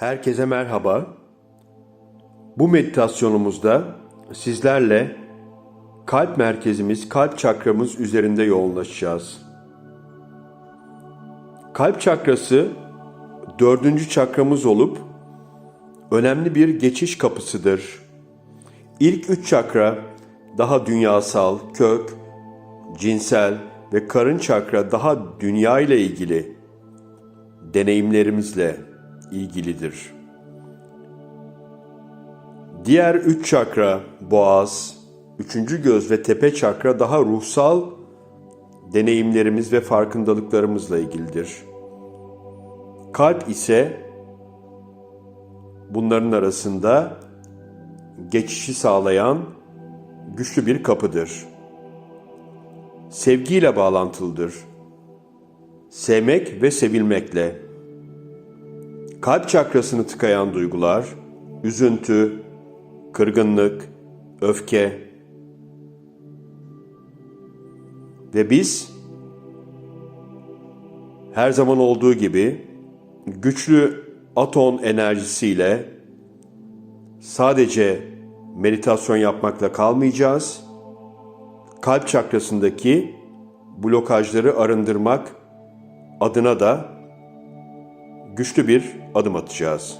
Herkese merhaba. Bu meditasyonumuzda sizlerle kalp merkezimiz, kalp çakramız üzerinde yoğunlaşacağız. Kalp çakrası dördüncü çakramız olup önemli bir geçiş kapısıdır. İlk üç çakra daha dünyasal, kök, cinsel ve karın çakra daha dünya ile ilgili deneyimlerimizle ilgilidir. Diğer üç çakra, boğaz, üçüncü göz ve tepe çakra daha ruhsal deneyimlerimiz ve farkındalıklarımızla ilgilidir. Kalp ise bunların arasında geçişi sağlayan güçlü bir kapıdır. Sevgiyle bağlantılıdır. Sevmek ve sevilmekle. Kalp çakrasını tıkayan duygular, üzüntü, kırgınlık, öfke ve biz her zaman olduğu gibi güçlü aton enerjisiyle sadece meditasyon yapmakla kalmayacağız. Kalp çakrasındaki blokajları arındırmak adına da güçlü bir adım atacağız.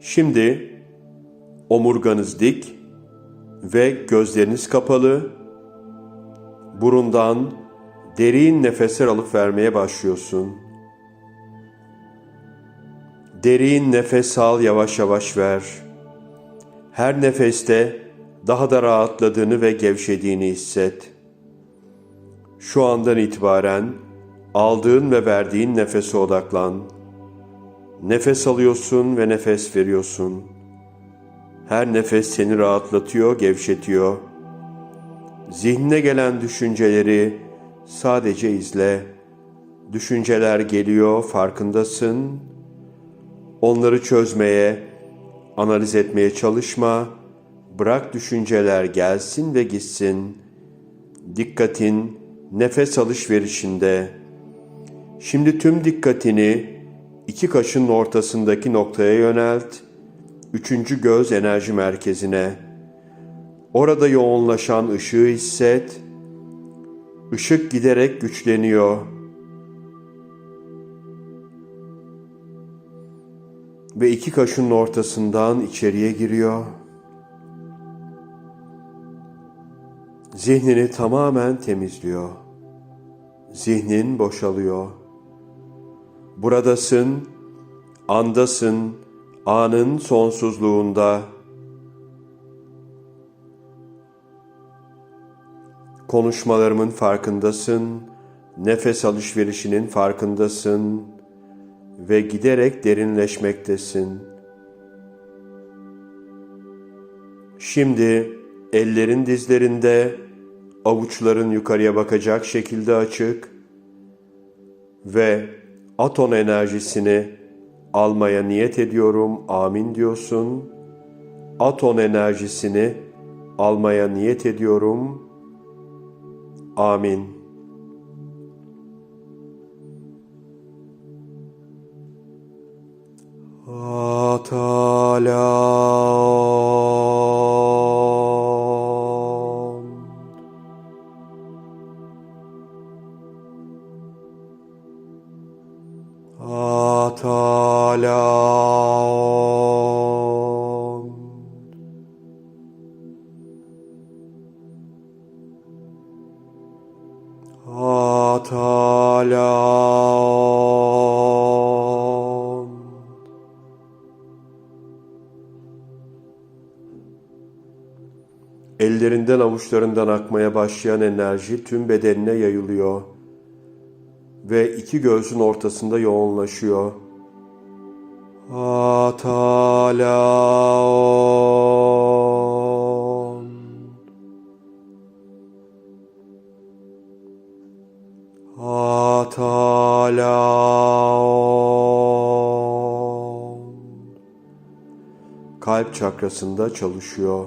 Şimdi omurganız dik ve gözleriniz kapalı. Burundan derin nefesler alıp vermeye başlıyorsun. Derin nefes al, yavaş yavaş ver. Her nefeste daha da rahatladığını ve gevşediğini hisset. Şu andan itibaren aldığın ve verdiğin nefese odaklan. Nefes alıyorsun ve nefes veriyorsun. Her nefes seni rahatlatıyor, gevşetiyor. Zihnine gelen düşünceleri sadece izle. Düşünceler geliyor, farkındasın. Onları çözmeye, analiz etmeye çalışma. Bırak düşünceler gelsin ve gitsin. Dikkatin nefes alışverişinde. Şimdi tüm dikkatini iki kaşın ortasındaki noktaya yönelt. Üçüncü göz enerji merkezine. Orada yoğunlaşan ışığı hisset. Işık giderek güçleniyor. Ve iki kaşın ortasından içeriye giriyor. Zihnini tamamen temizliyor. Zihnin boşalıyor. Buradasın, andasın, anın sonsuzluğunda. Konuşmalarımın farkındasın, nefes alışverişinin farkındasın ve giderek derinleşmektesin. Şimdi ellerin dizlerinde, avuçların yukarıya bakacak şekilde açık ve aton enerjisini almaya niyet ediyorum. Amin diyorsun. Aton enerjisini almaya niyet ediyorum. Amin. Atalam. Atalam. Ellerinden avuçlarından akmaya başlayan enerji tüm bedenine yayılıyor ve iki göğsün ortasında yoğunlaşıyor. Atalam. Atalam. Kalp çakrasında çalışıyor.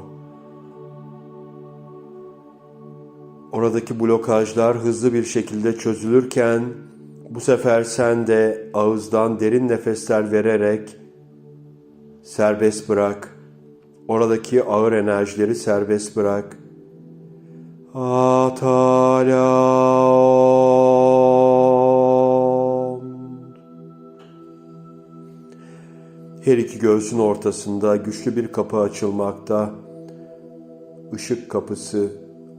Oradaki blokajlar hızlı bir şekilde çözülürken Bu sefer sen de ağızdan derin nefesler vererek serbest bırak. Oradaki ağır enerjileri serbest bırak. Atalam. Her iki göğsün ortasında güçlü bir kapı açılmakta. Işık kapısı,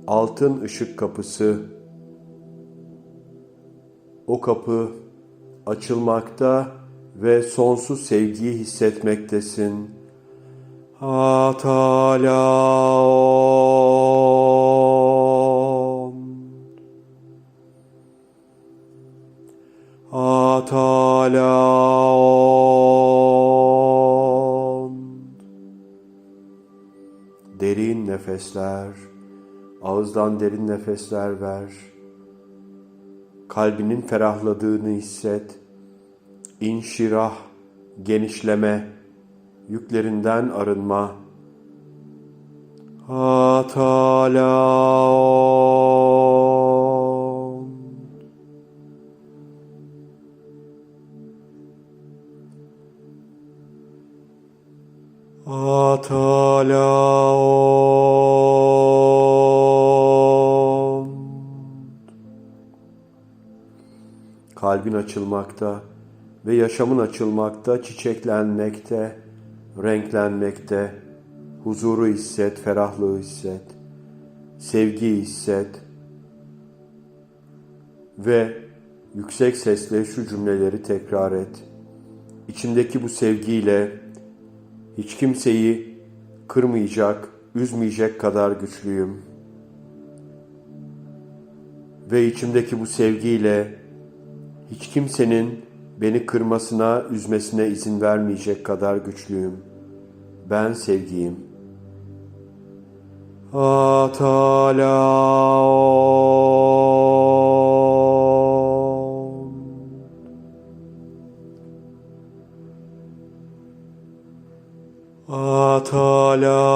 altın ışık kapısı. O kapı açılmakta ve sonsuz sevgiyi hissetmektesin. Atalam. Atalam. Nefesler, ağızdan derin nefesler ver. Kalbinin ferahladığını hisset. İnşirah, genişleme, yüklerinden arınma. Atalam. Atalam. Kalbin açılmakta ve yaşamın açılmakta, çiçeklenmekte, renklenmekte. Huzuru hisset, ferahlığı hisset, sevgi hisset. Ve yüksek sesle şu cümleleri tekrar et. İçimdeki bu sevgiyle hiç kimseyi kırmayacak, üzmeyecek kadar güçlüyüm. Ve içimdeki bu sevgiyle hiç kimsenin beni kırmasına, üzmesine izin vermeyecek kadar güçlüyüm. Ben sevgiyim. Atalam. Atalam.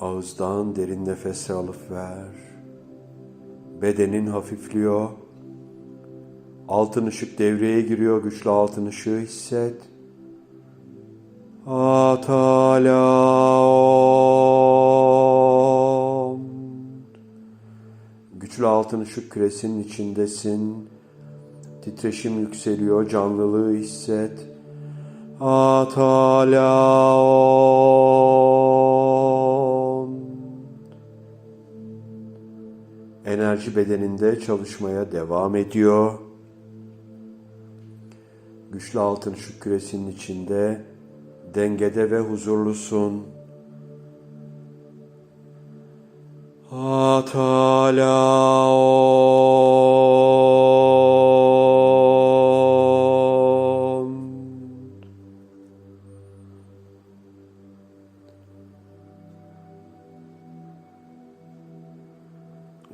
Ağızdan derin nefes alıp ver. Bedenin hafifliyor. Altın ışık devreye giriyor. Güçlü altın ışığı hisset. Atalam. Güçlü altın ışık küresinin içindesin. Titreşim yükseliyor. Canlılığı hisset. Atalam. Enerji bedeninde çalışmaya devam ediyor. Güçlü altın ışık küresinin içinde dengede ve huzurlusun. Atalam.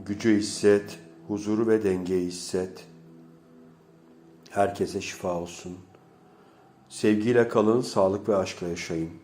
Gücü hisset, huzuru ve dengeyi hisset. Herkese şifa olsun. Sevgiyle kalın, sağlık ve aşkla yaşayın.